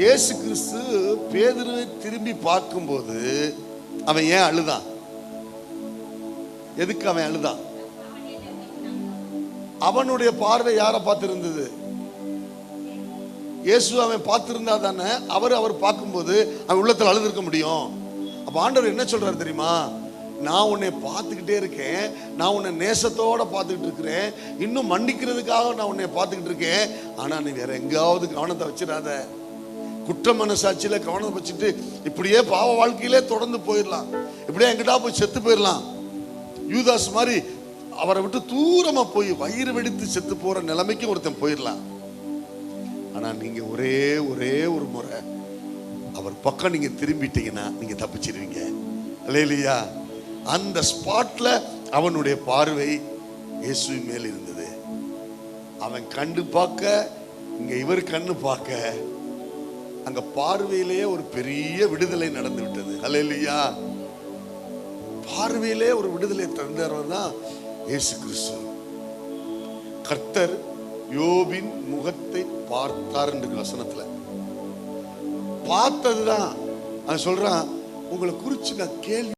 இயேசு கிறிஸ்து பேதுருவை திரும்பி பார்க்கும்போது அவன் ஏன் அழுதான்? எதுக்கு அவன் அழுதான்? அவனுடைய பார்வை யாரை பார்த்திருந்தது? இயேசு அவன் பார்த்திருந்தா தானே அவர் அவர் பார்க்கும்போது அவன் உள்ளத்தில் அழுதுருக்க முடியும். அப்ப ஆண்டவர் என்ன சொல்றாரு தெரியுமா? நான் உன்னை பார்த்துக்கிட்டே இருக்கேன் நான் உன்னை நேசத்தோட பார்த்துக்கிட்டு இருக்கிறேன் இன்னும் மன்னிக்கிறதுக்காக நான் உன்னை பார்த்துக்கிட்டு இருக்கேன் ஆனா நீ வேற எங்காவது கவனத்தை வச்சிடாத. குற்ற மனசாட்சியில கவனம் வச்சுட்டு இப்படியே பாவ வாழ்க்கையிலே தொடர்ந்து போயிடலாம். இப்படியே எங்கிட்டா போய் செத்து போயிடலாம். யூதாஸ் மாதிரி அவரை விட்டு தூரமா போய் வயிறு வெடித்து செத்து போற நிலைமைக்கு ஒருத்தன் போயிடலாம். ஆனா நீங்க ஒரே ஒரே ஒரு முறை அவர் பக்கம் நீங்க திரும்பிட்டீங்கன்னா நீங்க தப்பிச்சிருவீங்க. இல்லையா அந்த ஸ்பாட்ல அவனுடைய பார்வை இயேசு மேல் இருந்தது. அவன் கண்டு பார்க்க இங்க இவர் கண்ணு பார்க்க அங்க பார்வையிலேயே ஒரு பெரிய விடுதலை நடந்து விட்டது. அல்லையா பார்வையிலே ஒரு விடுதலை தந்தவர் தான் இயேசு கிறிஸ்து. கர்த்தர் யோபின் முகத்தை பார்த்தார் என்று வசனத்துல. பார்த்ததுதான் அது சொல்றான் உங்களை குறிச்சு நான் கேள்வி